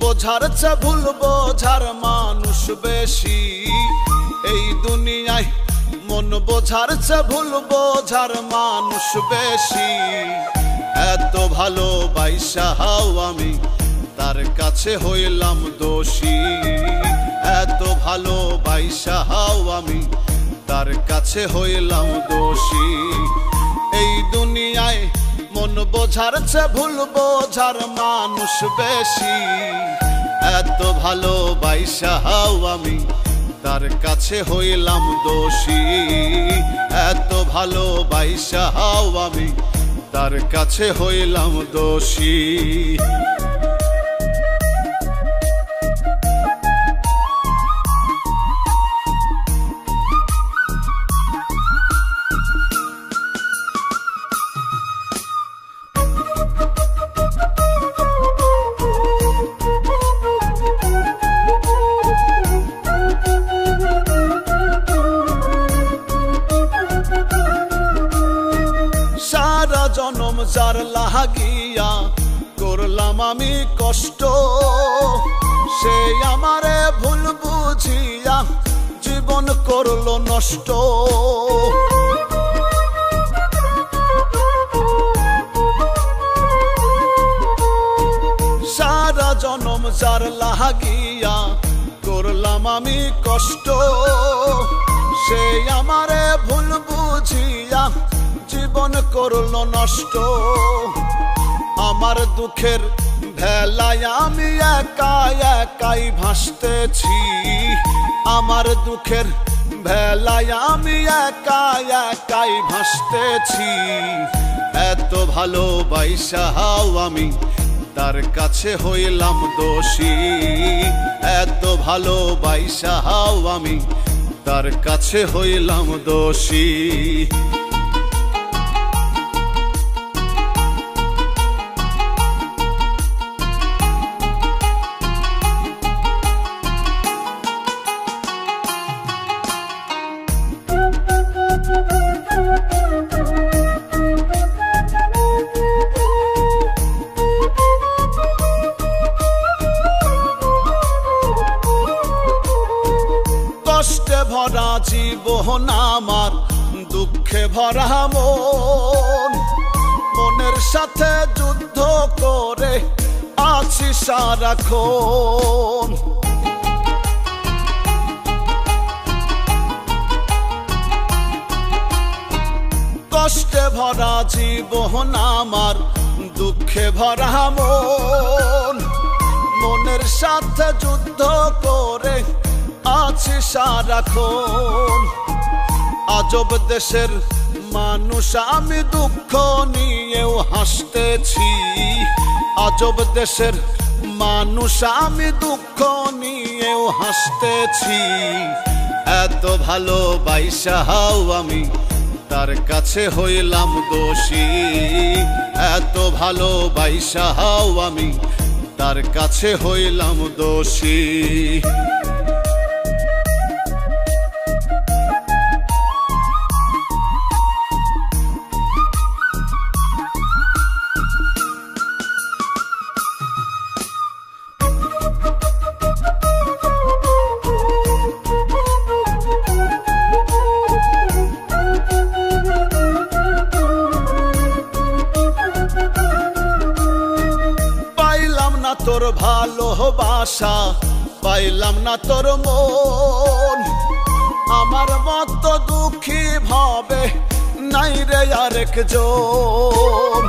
বোঝার চে ভুল বোঝার মানুষ বেশি। এই দুনিয়ায় মন বোঝার চে ভুল বোঝার মানুষ বেশি। এত ভালো বাইসাহাও আমি, তার কাছে হইলাম দোষী। এত ভালো বাইসাহাও আমি, তার কাছে হইলাম দোষী। এই দুনিয়ায় মন বোঝার চে ভুল বোঝার মানুষ বেশি। এত ভালো বাইসাহাও আমি, তার কাছে হইলাম দোষী। এত ভালো বাইসাহাও আমি, তার কাছে হইলাম দোষী। জনম যার লাহাগিয়া, করলাম আমি কষ্ট। সে আমারে ভুল বুঝিয়া জীবন করল নষ্ট। সারা জনম যার লাহাগিয়া, করলাম আমি কষ্ট। সে আমারে ভুল বুঝিয়া জীবন করল নষ্ট। আমার দুঃখের ভেলায় আমি একা একাই ভাসতেছি। আমার দুঃখের ভেলায় আমি একা একাই ভাসতেছি। এত ভালো বাইসাহাও আমি, তার কাছে হইলাম দোষী। এত ভালো বাইসাহাও আমি, তার কাছে হইলাম দোষী। ভরা জীবন আমার, দুঃখে ভরা মন। মনের সাথে যুদ্ধ করে আছি সারাক্ষণ। কষ্টে ভরা জীবন আমার, দুঃখে ভরা মন। মনের সাথে যুদ্ধ করে আছি সারাক্ষণ। আজব দেশের মানুষ, আমি দুঃখ নিয়েও হাসতেছি। আজব দেশের মানুষ, আমি দুঃখ নিয়েও হাসতেছি। এত ভালো বাইসাহাও আমি, তার কাছে হইলাম দোষী। এত ভালো বাইসাহাও আমি, তার কাছে হইলাম দোষী। তোর ভালোবাসা পাইলাম না তোর মন। আমার মত দুঃখী ভাবে নাই রে আরেক আরেকজন।